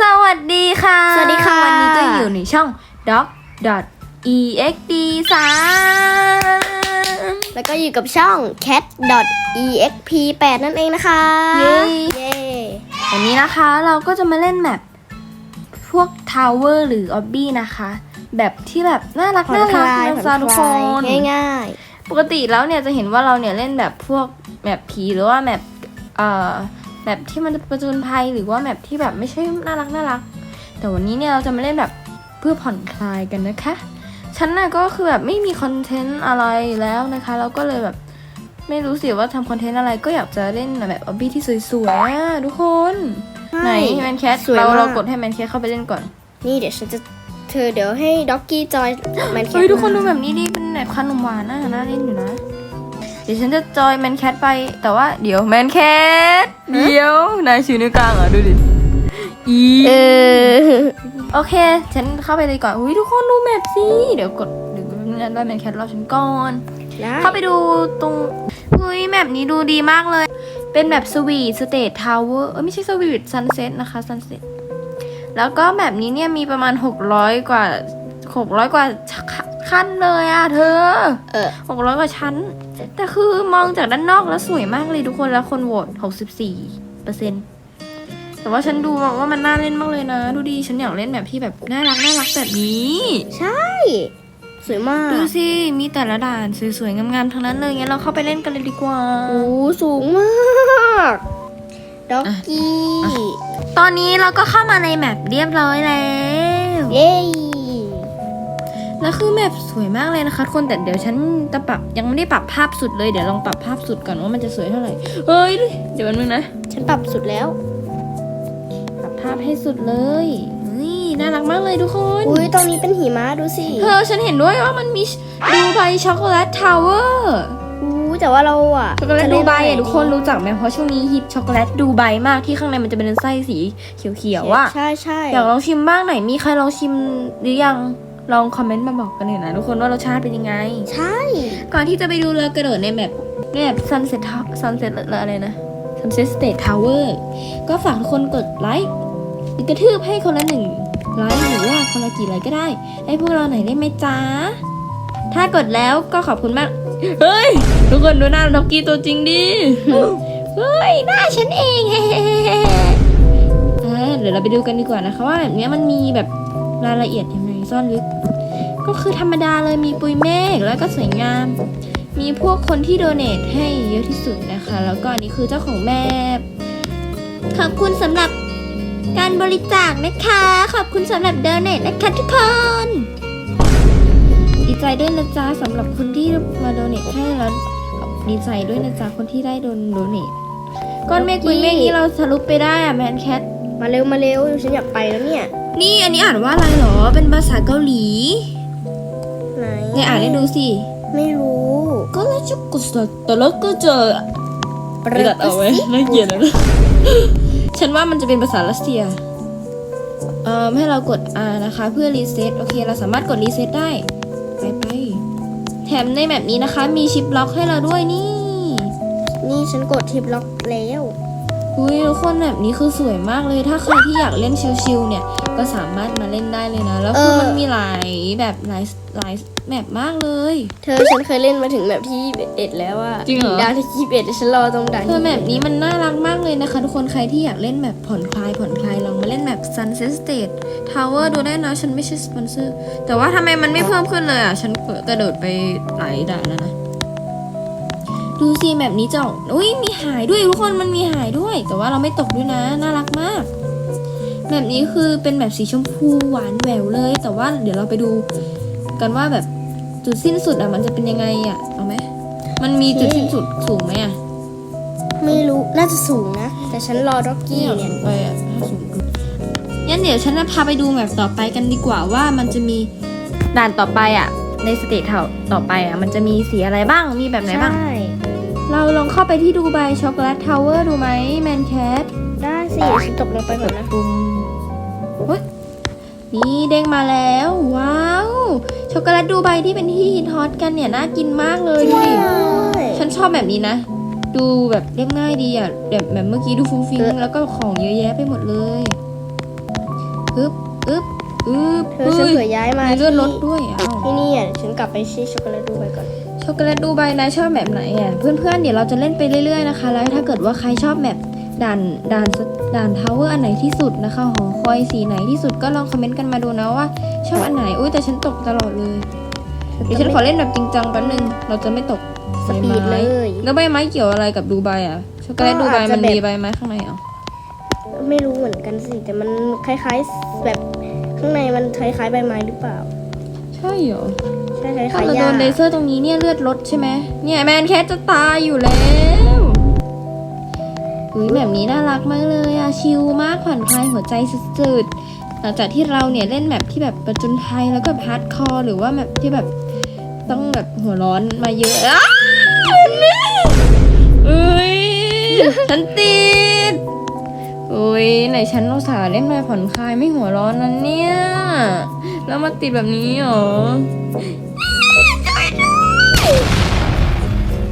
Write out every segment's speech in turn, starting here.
สวัสดีค่ะ สวัสดีค่ะ วันนี้ก็อยู่ในช่อง doc exd 3แล้วก็อยู่กับช่อง cat exp 8นั่นเองนะคะเย้เย้วันนี้นะคะเราก็จะมาเล่นแมปพวก tower หรือ obby นะคะ แบบที่แบบน่ารักผ่อนน่าครักลายนะผ่จ๊ะอนทุกคคลายนง่ายปกติแล้วเนี่ยจะเห็นว่าเราเนี่ยเล่นแบบพวกแมปผีหรือว่าแมปเอ่อ แมปที่มันจะประจนภัยหรือว่าแมปที่แบบไม่ใช่น่ารักน่ารัก แต่วันนี้เนี่ยเราจะมาเล่นแบบเพื่อผ่อนคลายกันนะคะ ฉันน่ะก็คือแบบไม่มีคอนเทนต์อะไรแล้วนะคะเราก็เลยแบบไม่รู้สิว่าทำคอนเทนต์อะไรก็อยากจะเล่นแบบออบบี้ที่สวยๆอะทุกคนๆไหนใช่แมนแคทสวยเรามากเรากดให้แมนแคทเข้าไปเล่นก่อน นี่เดี๋ยวฉันจะเธอเดี๋ยวให้ด็อกกี้จอยแมนแคทเฮ้ยทุกคนดูแบบนี้ดิเป็นแบบขนมหวานน่าน่าเล่นอยู่นะ เดี๋ยวฉันจะจอยแมนแคทไป แต่ว่าเดี๋ยวแมนแคทเดี๋ยวนายชื่อนิ้วกลางเหรอะดูดิอีเออโอเค ฉันเข้าไปเลยก่อนอุ้ยทุกคนดูแมปสิเดี๋ยวกดเดี๋ยวได้แมนแคทรอฉันก่อนได้เข้าไปดูตรงเฮ้ยแมปนี้ดูดีมากเลย เป็นแบบสวีทสเตททาวเวอร์เออไม่ใช่สวีทซันเซ็ตนะคะซันเซ็ตแล้วก็แบบนี้เนี่ยมีประมาณ 600 กว่า 600 กว่าขั้นเลยอะเธอเออ600กว่าชั้น แต่คือมองจากด้านนอกแล้วสวยมากเลยทุกคนแล้วคนโหวต64เปอร์เซ็นต์แต่ว่าฉันดูว่ามันน่าเล่นมากเลยนะ ดูดีฉันอยากเล่นแบบที่แบบน่ารักน่ารักแบบนี้ ใช่ สวยมาก ดูสิ มีแต่ละด่านสวยๆงามๆทั้งนั้นเลยงั้นเราเข้าไปเล่นกันเลยดีกว่าโอ้สูงมากด็อกกี้ ตอนนี้เราก็เข้ามาในแมปเรียบร้อยแล้ว เย้ แล้วคือแมปสวยมากเลยนะคะทุกคนแต่เดี๋ยวฉันจะปรับยังไม่ได้ปรับภาพสุดเลยเดี๋ยวลองปรับภาพสุดก่อนว่ามันจะสวยเท่าไหร่เฮ้ยเดี๋ยวแป๊บนึงนะฉันปรับสุดแล้ว ปรับภาพให้สุดเลยนี่น่ารักมากเลยทุกคนอุ้ยตรงนี้เป็นหิมะดูสิเธอฉันเห็นด้วยว่ามันมีดูไบช็อกโกแลตทาวเวอร์อู้แต่ว่าเราอะช็อกโกแลตจะดูเนไบอะรอะทุกคนรู้จักไหมเพราะช่วงนี้ฮิตช็อกโกแลตดูไบมากที่ข้างในมันจะเป็นไส้สีเขียวๆอะใช่ใช่อยากลองชิมบ้างไหนมีใครลองชิมหรือยัง ลองคอมเมนต์มาบอกกันหน่อยนะทุกคนว่ารสชาติเป็นยังไง ใช่ ก่อนที่จะไปดูเลยกระโดดในแบบในแบบ sunset Tow- sunset อะไรนะ sunset state tower ก็ฝากทุกคนกดไลค์หรือกระทืบให้คนละหนึ่งไลค์หรือว่าคนละกี่ไลค์ก็ได้ ให้พวกเราหน่อยได้ไหมจ๊ะ ถ้ากดแล้วก็ขอบคุณมาก เฮ้ย ทุกคนดูหน้าล็อกกี้ตัวจริงดิ เฮ้ย หน้าฉันเองอ่าเดี๋ยวเราไปดูกันดีกว่านะคะว่าแบบเนี้ยมันมีแบบรายละเอียดยังไง ซ่อนลึก ก็คือธรรมดาเลยมีปุยเมฆแล้วก็สวยงาม มีพวกคนที่โดเนทให้เยอะที่สุดนะคะ แล้วก็อันนี้คือเจ้าของแม่ขอบคุณสำหรับการบริจาคนะคะ ขอบคุณสำหรับโดเนทนะคะทุกคนดีใจด้วยนะจ๊ะสำหรับคนที่มาโดเนทให้แล้วดีใจด้วยนะจ๊ะคนที่ได้โดนโดเนทก้อนเมฆปุยเมฆนี้เราทะลุไปได้อะแมนแคทมาเร็วมาเร็วฉันอยากไปแล้วเนี่ย นี่อันนี้อ่านว่าอะไรหรอ เป็นภาษาเกาหลีไหนไงอ่านให้ดูสิ ไม่รู้ก็แล้วจะกดสแต่แล้วก็เจอปรึกตัดเอาไว้สิน่าเกลียดนะฉันว่ามันจะเป็นภาษารัสเซียเอ่อให้เรากด R นะคะ เพื่อรีเซ็ตโอเค เราสามารถกดรีเซ็ตได้ ไปไปแถมในแบบนี้นะคะ มีชิปล็อกให้เราด้วยนี่ นี่ฉันกดทิปล็อกแล้ว อุ้ยทุกคนแบบนี้คือสวยมากเลย ถ้าใครที่อยากเล่นชิลๆเนี่ย ก็สามารถมาเล่นได้เลยนะ แล้วคือเออมันมีหลายแบบหลายหลายแบบมากเลย เธอฉันเคยเล่นมาถึงแบบที่เอ็ดแล้วอะจริงเหรอด่านที่ยี่สิบเอ็ดฉันรอตรงด่านเธอแบบนี้มันน่ารักมากเลยนะคะ ทุกคนใครที่อยากเล่นแบบผ่อนคลายผ่อนคลายลองมาเล่นแบบ Sunset State Tower ดูได้นะฉันไม่ใช่สปอนเซอร์แต่ว่าทำไมมันไม่เพิ่มขึ้นเลยอะฉันกระโดดไปหลายด่านแล้วนะ ดูสิแบบนี้จะออกอุ้ยมีหายด้วยทุกคนมันมีหายด้วย แต่ว่าเราไม่ตกด้วยนะ น่ารักมาก แบบนี้คือเป็นแบบสีชมพูหวานแหววเลย แต่ว่าเดี๋ยวเราไปดูกันว่าแบบจุดสิ้นสุดอะมันจะเป็นยังไงอะเอาไหมมันมีจุดสิ้นสุดสูงไหมอะไม่รู้น่าจะสูงนะ แต่ฉันรอด็อกกี้เนี่ยไปอะถ้าสูงงั้นเดี๋ยวฉันจะพาไปดูแมปต่อไปกันดีกว่าว่ามันจะมีด่านต่อไปอะ ในสเตทเท่าต่อไปอะ มันจะมีสีอะไรบ้างมีแบบไหนบ้างใช่ เราลองเข้าไปที่ดูไบช็อกโกแลตทาวเวอร์ดูไหมแมนแคทได้สิฉันตกลงไปก่อนนะปุ่มเฮ้ยนี่เด้งมาแล้ว ว้าว ช็อกโกแลตดูไบที่เป็นที่ฮิตฮอตกันเนี่ยน่ากินมากเลยดูดิฉันชอบแบบนี้นะ ดูแบบเรียบง่ายดีอะแบบแบบเมื่อกี้ดูฟุ้งฟิ้งแล้วก็ของเยอะแยะไปหมดเลยอึ๊บอึ๊บอึ๊บเธอฉันเผื่อย้ายมามีที่เลือดรถด้วยอ้าวที่นี่อะฉันกลับไปที่ช็อกโกแลตดูไปก่อน ช็อกโกแลตดูใบนะชอบแบบไหนอะเพื่อนๆเดี๋ยวเราจะเล่นไปเรื่อยๆนะคะ แล้วถ้าเกิดว่าใครชอบแบบด่านด่านด่านทาวเวอร์อันไหนที่สุดนะคะหอคอยสีไหนที่สุดก็ลองคอมเมนต์กันมาดูนะว่า ชอบอันไหนอุ้ยแต่ฉันตกตลอดเลยเดี๋ยวฉันขอเล่นแบบจริงจังแป๊บนึงเราจะไม่ตกสปีดเลยแล้วใบไม้เกี่ยวอะไรกับดูไบอะช็อกโกแลตดูไบมันมีใบไม้ข้างในเหรอไม่รู้เหมือนกันสิแต่มันคล้าย ๆ แบบข้างในมันคล้ายๆใบไม้หรือเปล่า ใช่เหรอใช่คล้ายถ้าๆเราหโดญ้านเลเซอร์ตรงนี้เนี่ยเลือดลดใช่ไหมเนี่ยแมนแคทจะตายอยู่แล้วอุ้ยแบบนี้น่ารักมากเลยอะชิลมากผ่อนคลายหัวใจสุดๆหลังจากที่เราเนี่ยเล่นแบบที่แบบประจนไทยแล้วก็ฮาร์ดคอร์หรือว่าแบบที่แบบต้องแบบหัวร้อนมาเยอะอ้าวเอ้ยฉันติดโอ้ยไหนฉันอุตส่าห์เล่นมาผ่อนคลายไม่หัวร้อนนั้นเนี่ย แล้วมาติดแบบนี้เหรอ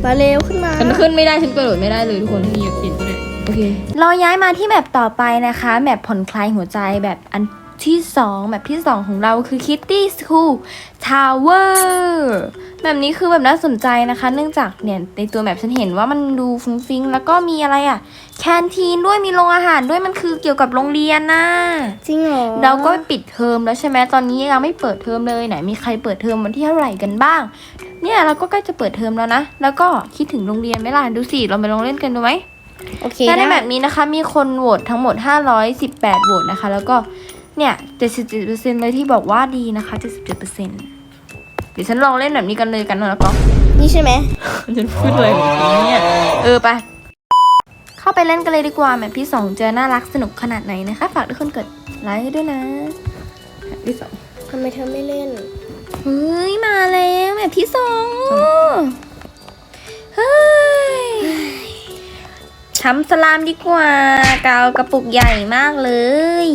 มาเร็วขึ้นมา ฉันขึ้นไม่ได้ฉันกระโดดไม่ได้เลยทุกคนมีเปลี่ยนตัวเลยโอเค เราย้ายมาที่แบบต่อไปนะคะแบบผ่อนคลายหัวใจแบบอันที่สองแบบที่สองของเราคือ Kitty School Tower แบบนี้คือแบบน่าสนใจนะคะ เนื่องจากเนี่ยในตัวแบบฉันเห็นว่ามันดูฟุ้งฟิ้งแล้วก็มีอะไรอะ แคนทีนด้วยมีโรงอาหารด้วยมันคือเกี่ยวกับโรงเรียนนะจริงเหรอเราก็ปิดเทอมแล้วใช่ไหมตอนนี้ยังไม่เปิดเทอมเลยไหนมีใครเปิดเทอมวันที่เท่าไหร่กันบ้าง เนี่ยเราก็ใกล้จะเปิดเทอมแล้วนะแล้วก็คิดถึงโรงเรียนไหมล่ะดูสิเราไปลองเล่นกันดูไหมโอเคและในได้แบบนี้นะคะ มีคนโหวตทั้งหมด 518โหวตนะคะ แล้วก็เนี่ย77%เลยที่บอกว่าดีนะคะ77%เดี๋ยวฉันลองเล่นแบบนี้กันเลยกันนะแล้วก็นี่ใช่ไหมฉันพูดอะไรของฉันเนี่ยเออไปเข้าไปเล่นกันเลยดีกว่าแมปที่สองเจอน่ารักสนุกขนาดไหนนะคะ ฝากทุกคนกดไลค์ให้ด้วยนะแมปที่สองทำไมเธอไม่เล่น เฮ้ยมาแล้วแบบที่สองเฮ้ยทำสลามดีกว่ากาวกระปุกใหญ่มากเลย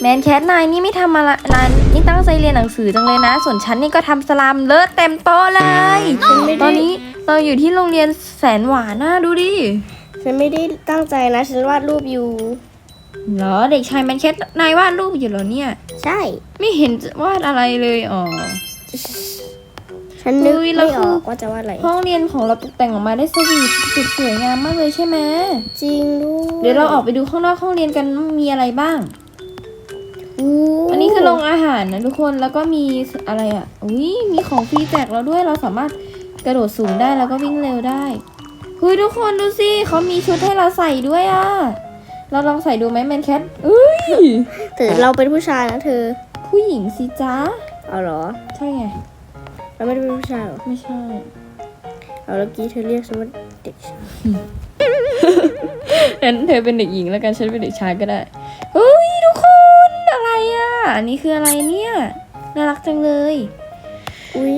แมนแคทนายนี่ไม่ทำอะไรนายนี่ตั้งใจเรียนหนังสือจังเลยนะ ส่วนฉันนี่ก็ทำสลามเลอะเต็มโต๊ะเลยฉันไม่ได้ตอนนี้เราอยู่ที่โรงเรียนแสนหวานน่าดูดิ ฉันไม่ได้ตั้งใจนะ ฉันวาดรูปอยู่ เหรอเด็กชายแมนแคทนายวาดรูปอยู่เหรอเนี่ย ใช่ ไม่เห็นจะวาดอะไรเลยอ๋อ ฉันนึกอุ๊ยแล้ไม่วอคืออกว่าจะวาดอะไรห้องเรียนของเราตกแต่งออกมาได้สวีทสุดสวยงามมากเลยใช่ไหมจริงด้วยเดี๋ยวเราออกไปดูข้างนอกห้องเรียนกันว่ามีอะไรบ้างอู้อันนี้คือโรงอาหารนะทุกคนแล้วก็มีอะไรอะอุ้ยมีของฟรีแจกเราด้วยเราสามารถกระโดดสูงได้แล้วก็วิ่งเร็วได้เฮ้ยทุกคนดูสิเขามีชุดให้เราใส่ด้วยอะ เราลองใส่ดูไหมแมนแคทเอ้ย แต่เราเป็นผู้ชายนะเธอ ผู้หญิงสิจ๊ะเอาเหรอ ใช่ไง เราไม่ได้เป็นผู้ชายเหรอ ไม่ใช่ เอาเมื่อกี้เธอเรียกฉันว่าเด็กชายงั้นเธอเป็นเด็กหญิงแล้วกันฉันเป็นเด็กชายก็ได้ เฮ้ยทุกคนอะไรอะ อันนี้คืออะไรเนี่ย น่ารักจังเลย อุ้ย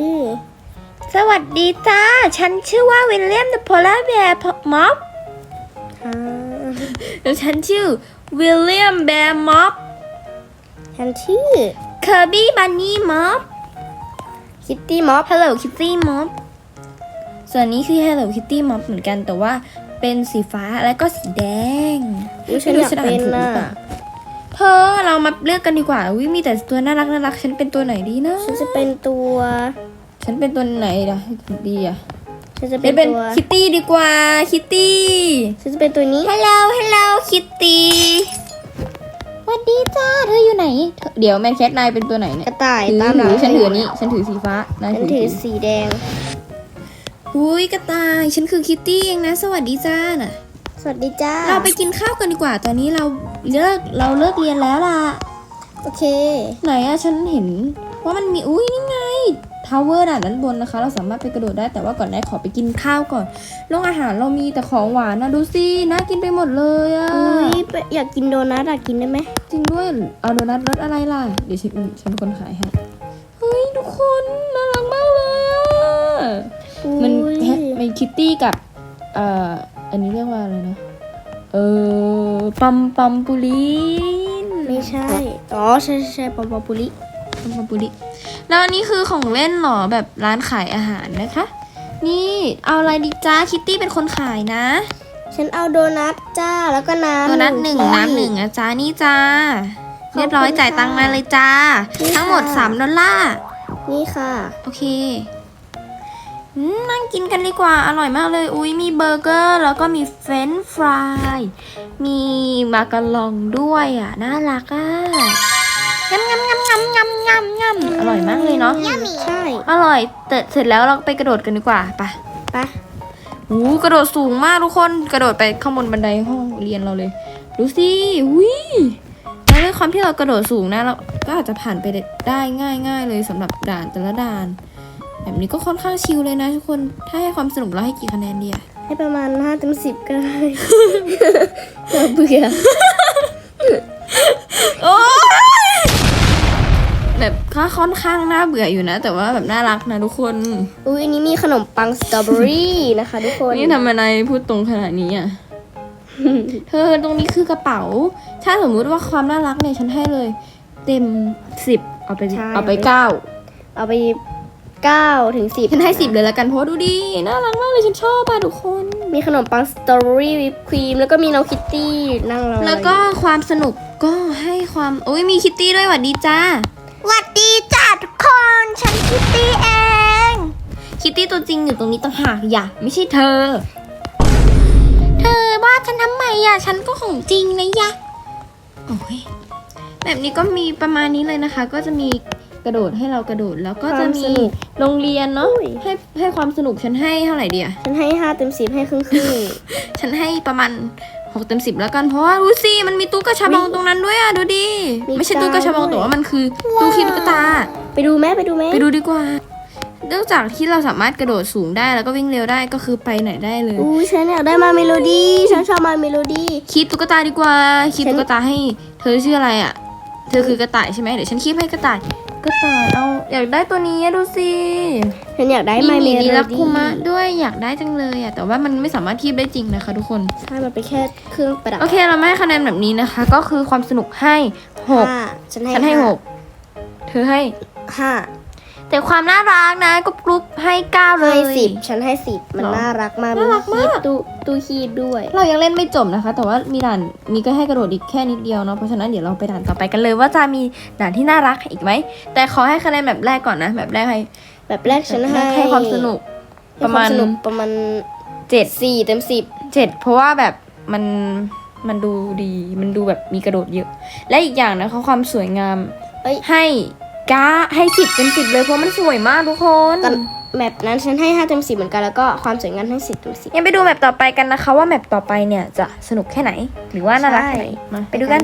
สวัสดีจ้า ฉันชื่อว่าวิลเลียมเดอะโพลาร์แบร์ม็อบอ่าแล้วฉันชื่อวิลเลียมแบร์ม็อบ ฉันชื่อเคอร์บี้บันนี่ม็อบคิตตี้ม็อบฮัลโหลคิตตี้ม็อบส่วนนี้คือ Hello Kitty ม็อบเหมือนกันแต่ว่าเป็นสีฟ้าแล้วก็สีแดงอุ้ยฉันอยากเป็นไม่รู้ฉันอ่านถูกหรืน่ะอเปล่าเธอเรามาเลือกกันดีกว่าวิมีแต่ตัวน่ารักน่ารักฉันเป็นตัวไหนดีนะ ฉันจะเป็นตัว ฉันเป็นตัวไหนล่ะดีอะฉันจะเป็เป็นนเป็นตัวคิตตี้ดีกว่าคิตตี้ฉันจะเป็นตัวนี้ฮัลโหลฮัลโหลคิตตี้สวัสดีจ้าเธออยู่ไหนเธอเดี๋ยวแมนแคทนายเป็นตัวไหนเนี่กยระต่ายถือตามหลัถืงอฉันถืออนนี้ฉันถือสีฟ้านายฉันถืถืออสีสีแดง อุ้ยกระต่ายฉันคือคิตตี้เองนะ สวัสดีจ้าน่ะ สวัสดีจ้าเราไปกินข้าวกันดีกว่า ตอนนี้เราเลิกเราเลิกเรียนแล้วล่ะ โอเค ไหนอะฉันเห็นว่ามันมีอุ้ยนี่ไง ทาวเวอร์ด่านด้านบนนะคะ เราสามารถไปกระโดดได้แต่ว่าก่อนได้ขอไปกินข้าวก่อนโรงอาหารเรามีแต่ของหวานนะดูสิน่ากินไปหมดเลยอะอุ้ยอยากกินโดนัทอยากกินได้ไหมจริงด้วยเอาโดนัทรสอะไรล่ะเดี๋ยวฉันฉันเป็นคนขายให้เฮ้ยทุกคนน่ารักมากเลยอะมันอุ๊ยแฮปมันคิตตี้กับเอ่ออันนี้เรียกว่าอะไรนะเออปัมปัมปุลินไม่ใช่ อ๋อใช่ใช่ใช่ปอมปอมปุริ ปัมปัมปุลิแล้วอันนี้คือของเล่นเหรอแบบร้านขายอาหารนะคะ นี่เอาอะไรดีจ้าคิตตี้เป็นคนขายนะ ฉันเอาโดนัทจ้าแล้วก็น้ำโดนัทหนึ่งที่น้ำหนึ่งนะจ้านี่จ้าเรียบร้อยขอบคุณจ่ายตังค์มาค่ะเลยจ้านี่ทั้งหมดค่ะ3ดอลลาร์นี่ค่ะ โอเคอืมนั่งกินกันดีกว่า อร่อยมากเลย อุ้ยมีเบอร์เกอร์ แล้วก็มีเฟรนช์ฟราย มีมาการองด้วยอะ น่ารักอะ งำงำงำงำงำงำงำอร่อยมากเลยเนาะ ใช่อร่อยแต่เสร็จแล้วเราไปกระโดดกันดีกว่าไปไปอู้กระโดดสูงมากทุกคน กระโดดไปข้างบนบันไดห้องเรียนเราเลย ดูสิอุ้ยแล้วด้วยความที่เรากระโดดสูงนะเราก็อาจจะผ่านไปได้ง่ายง่ายๆเลยสำหรับด่านแต่ละด่าน แบบนี้ก็ค่อนข้างชิลเลยนะทุกคน ถ้าให้ความสนุกเราให้กี่คะแนนดีอะให้ประมาณ5เต็ม10ก็ได้เราเบื่อ โอ้ย แบบก็ค่อนข้างน่าเบื่ออยู่นะ แต่ว่าแบบน่ารักนะทุกคน อุ้ยอันนี้มีขนมปังสตรอเบอรี่นะคะทุกคนนี่ทำอะไรพูดตรงขนาดนี้อะ เธอตรงนี้คือกระเป๋า ถ้าสมมุติว่าความน่ารักเนี่ยฉันให้เลย เต็มสิบเอาไปใช่ เอาไปเก้าเอาไป9ถึง10ฉันให้สิบเลยละกันเพราะว่าดูดีน่ารักมากเลยฉันชอบอะทุกคน มีขนมปังสตรอเบอรี่วิปครีมแล้วก็มีน้องคิตตี้นั่งรอแล้วก็ความสนุกก็ให้ความโอ้ยมีคิตตี้ด้วยหวัดดีจ้า หวัดดีจ้าทุกคน ฉันคิตตี้เอง คิตตี้ตัวจริงอยู่ตรงนี้ต่างหากอย่าไม่ใช่เธอ เธอว่าฉันทำไมอะ ฉันก็ของจริงนะยะ โอ้ย แบบนี้ก็มีประมาณนี้เลยนะคะ ก็จะมีกระโดดให้เรากระโดดแล้วก็จะมีโรงเรียนเนาะให้ให้ความสนุกฉันให้เท่าไหร่ดีอะฉันให้5เต็ม10ให้ครึ่งครึ่ง ฉันให้ประมาณ หกเต็มสิบแล้วกันเพราะว่าดูสิมันมีตู้กระชับองตรงนั้นด้วยอะดูดิไม่ใช่ตู้กระชับองแต่ว่ามันคือตู้คีบตุ๊กตา ไปดูไหมไปดูไหมไปดูดีกว่าเนื่องจากที่เราสามารถกระโดดสูงได้แล้วก็วิ่งเร็วได้ก็คือไปไหนได้เลยอู้ฉันอยากได้มาเมโลดี้ฉันชอบมาเมโลดี้คีบตุ๊กตาดีกว่าคีบตุ๊กตาให้ เธอชื่ออะไรอะ เธอคือกระต่ายใช่ไหมเดี๋ยวฉันคีบให้กระต่าย กระต่ายเอาอยากได้ตัวนี้อะดูสิฉันอยากได้มีมาหเมมีโลดีดี้รับคุมะด้วยอยากได้จังเลยอะแต่ว่ามันไม่สามารถคีบได้จริงนะคะทุกคน ใช่มันเป็นแค่เครื่องประดับโอเคเราไม่ให้คะแนนแบบนี้นะคะ ก็คือความสนุกให้หกห้าฉันให้ฉันให้หกเธอให้ห้า แต่ความน่ารักนะก็กรุ๊ปให้เก้าเลยให้สิบฉันให้สิบมันหรอน่ารักมากน่ารักมาก คีบตู้ตู้คีบด้วย เรายังเล่นไม่จบนะคะ แต่ว่ามีด่านมีก็ให้กระโดดอีกแค่นิดเดียวเนาะเพราะฉะนั้นเดี๋ยวเราไปด่านต่อไปกันเลยว่าจะมีด่านที่น่ารักอีกไหมแต่ขอให้คะแนนแบบแรกก่อนนะแบบแรกให้แบบแรกฉันแบบให้แรกให้ความสนุกให้ประมาณควสนุกประมาณเจ็ด สี่เต็มสิบเจ็ดเพราะว่าแบบมันมันดูดีมันดูแบบมีกระโดดเยอะ และอีกอย่างนะคะความสวยงามเอ้ยให้ ก้าให้สิบเป็นสิบเลยเพราะมันสวยมากทุกคนตอนแบบนั้นฉันให้ห้าเต็มสิบเหมือนกันแล้วก็ความสวยงามให้สิบเต็มสิบยังไปดูแมปต่อไปกันนะคะ ว่าแมปต่อไปเนี่ยจะสนุกแค่ไหน หรือว่าน่ารักแค่ไหนใช่มาไปดูกัน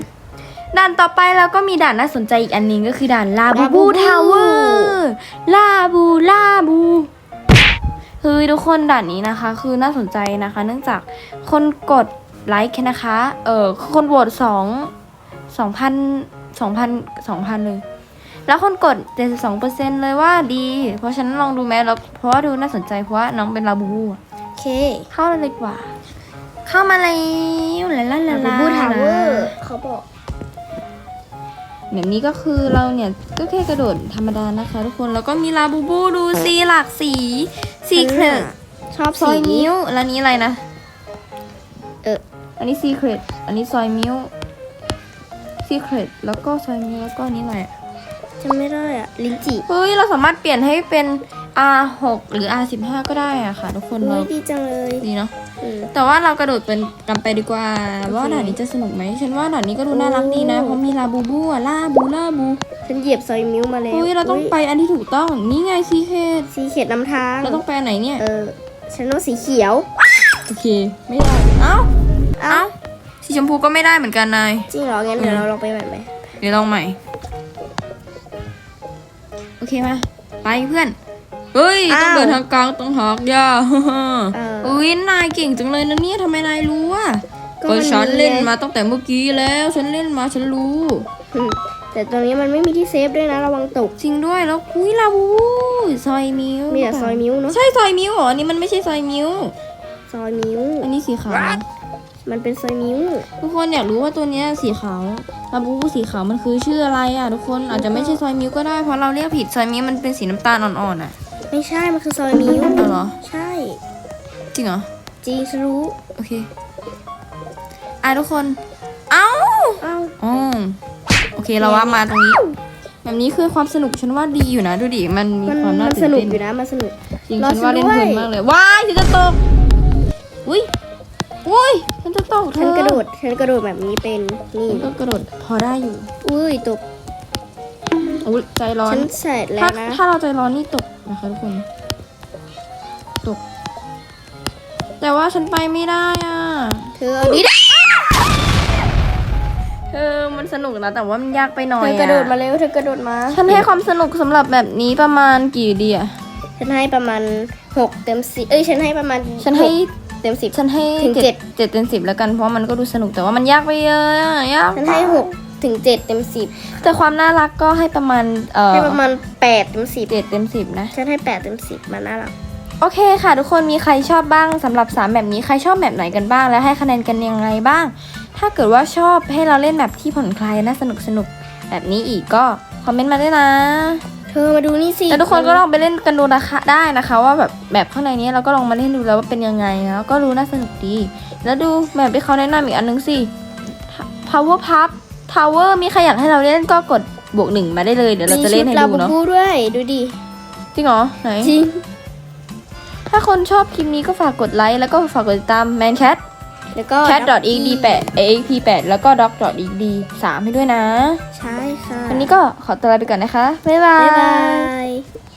ด่านต่อไปเราก็มีด่านน่าสนใจอีกอันหนึงก็คือด่านลาบูบู Labubu ทาวเวอร์ลาบูลาบูเฮ้ยทุกคนด่านนี้นะคะ คือน่าสนใจนะคะ เนื่องจากคนกดไลค์แค่นะคะเออคนโหวตสองสองพันสองพันสองพันเลย แล้วคนกดเจ็ดสองเปอร์เซ็นเลยว่าดี เพราะฉะนั้นลองดูไหมแล้วเพราะว่าดูน่าสนใจเพราะว่าน้องเป็นลาบูบูอะโอเค เข้าเลยดีกว่า เข้ามาแล้วลาลาลาบูลาบูทาวเวอร์เขาบอกแบบนี้ก็คือเราเนี่ยก็แค่กระโดดธรรมดานะคะ ทุกคนแล้วก็มีลาบูบูดูสีหลากสี สีเครดชอบซสีอยมิ้วแล้วนี้อะไรนะเออ อันนี้ซีเครดอันนี้ซอยมิ้วซีเครดแล้วก็ซอยมิ้วแล้วก็อันนี้อะไรอะ จำไม่ได้อะลิ้นจี่เฮ้ยเราสามารถเปลี่ยนให้เป็น R6 หรือ R15 ก็ได้อะค่ะ ทุกคนอุ้เรายดีจังเลยดีเนาะอืมแต่ว่าเรากระโดดเป็นกันไปดีกว่า ว่าโอเคด่านนี้จะสนุกไหมฉันว่าด่านนี้ก็ดูน่ารักดีนะโอ้เพราะมีลาบูบูอะลาบูลาบูฉันเหยียบซอยมิ้วมาแล้วเฮ้ยเราต้องไปอันที่ถูกต้องนี่ไงซีเคดสีเขียดนำทางเราต้องไปอันไหนเนี่ยเออฉันว่าสีเขียวโอเคไม่ได้เอ้าเอ้าสีชมพูก็ไม่ได้เหมือนกันนายจริงเหรองั้นเดี๋ยวเราลองไปใหม่ไหมเดี๋ยวลองใหม่ โอเคมาไปเพื่อน เฮ้ยต้องเดินทางกลางต้องหอกย่าเอออุ้ยนายเก่งจังเลยนะเนี่ยทำไมนายรู้อะก็ก็มันฉันมีเล่นไงมาตั้งแต่เมื่อกี้แล้ว ฉันเล่นมาฉันรู้อืมแต่ตรงนี้มันไม่มีที่เซฟด้วยนะระวังตก จริงด้วยแล้วคุยลาบูซอยมิวมีแต่ซอยมิ้วเนาะใช่ซอยมิวเหรออันนี้มันไม่ใช่ซอยมิวซอยมิ้วอันนี้สีขาวนะมันเป็นซอยมิ้วทุกคนอยากรู้ว่าตัวเนี้ยสีขาว ลาบูบูสีขาวมันคือชื่ออะไรอะทุกคนอาจจะไม่ใช่ซอยมิวก็ได้เพราะเราเรียกผิดซอยมิวมันเป็นสีน้ำตาลอ่อนๆอะไม่ใช่ มันคือซอยมิ้วเอาเหรอ ใช่ จริงเหรอ จริงฉันรู้ โอเค อะทุกคน เอ้าเอ้าอ๋อโออเคเราว่ามาตรงนี้ แบบนี้คือความสนุกฉันว่าดีอยู่นะดูดิมันมีมันความน่ามันตื่สนนุกเต้นอยู่นะ มันสนุก จริงรอฉันว่าเล่นฉันเพด้วยลินมากเลยว้ายฉันจะตกอุ้ย อุ้ยฉันจะตกเธฉันอกระโดด ฉันกระโดดแบบนี้เป็น นี่ ฉันก็กระโดดพอได้อยู่อุ้ยตก อุ้ยใจร้อน ฉันเสร็จแล้ถ้าวนะ ถ้าเราใจร้อนนี่ตกนะคะทุกคน ตก แต่ว่าฉันไปไม่ได้อะ เธอเอาดิเธอมันสนุกนะแต่ว่ามันยากไปหน่อเธยอกระโดดมาเร็ว เธอกระโดดมา ฉันให้ความสนุกสำหรับแบบนี้ประมาณกี่ดีอะฉันให้ประมาณหกเต็มสิบเอ้ย ฉันให้ประมาณฉันให้ก เต็มสิบฉันให้ถึงเจ็ดเจ็ดเต็มสิบแล้วกันเพราะมันก็ดูสนุกแต่ว่ามันยากไปเยอะอะยากฉันให้หกถึงเจ็ดเต็มสิบแต่ความน่ารักก็ให้ประมาณเอ่อให้ประมาณแปดเต็มสิบเจ็ดเต็มสิบนะฉันให้แปดเต็มสิบมันน่ารักโอเคค่ะทุกคนมีใครชอบบ้างสำหรับ3แบบนี้ใครชอบแบบไหนกันบ้าง แล้วให้คะแนนกันยังไงบ้าง ถ้าเกิดว่าชอบให้เราเล่นแบบที่ผ่อนคลายน่าสนุกสนุกแบบนี้อีกก็คอมเมนต์มาด้วยนะ เธอมาดูนี่สิแล้วทุกคนก็ลองไปเล่นกันดูนะคะได้นะคะ ว่าแบบแบบข้างในนี้เราก็ลองมาเล่นดูแล้วว่าเป็นยังไงนะแล้วก็รู้น่าสนุกดี แล้วดูแบบที่เขาแนะนำอีกอันนึงสิ power pub tower มีใครอยากให้เราเล่นก็กดบวกหนึ่งมาได้เลยเดี๋ยวเราจะเล่นให้มีชุดูเนาะลาบูบูด้วยดูดิจริงเหรอไหนจริงถ้าคนชอบคลิปนี้ก็ฝากกดไลค์แล้วก็ฝากกดติดตาม mancat แล้วก็ cat exd 8 exp 8 แล้วก็ doc exd 3ให้ด้วยนะ ใช่ค่ะ วันนี้ก็ขอตัวลาไปก่อนนะคะ บ๊ายบาบ๊ายยบาย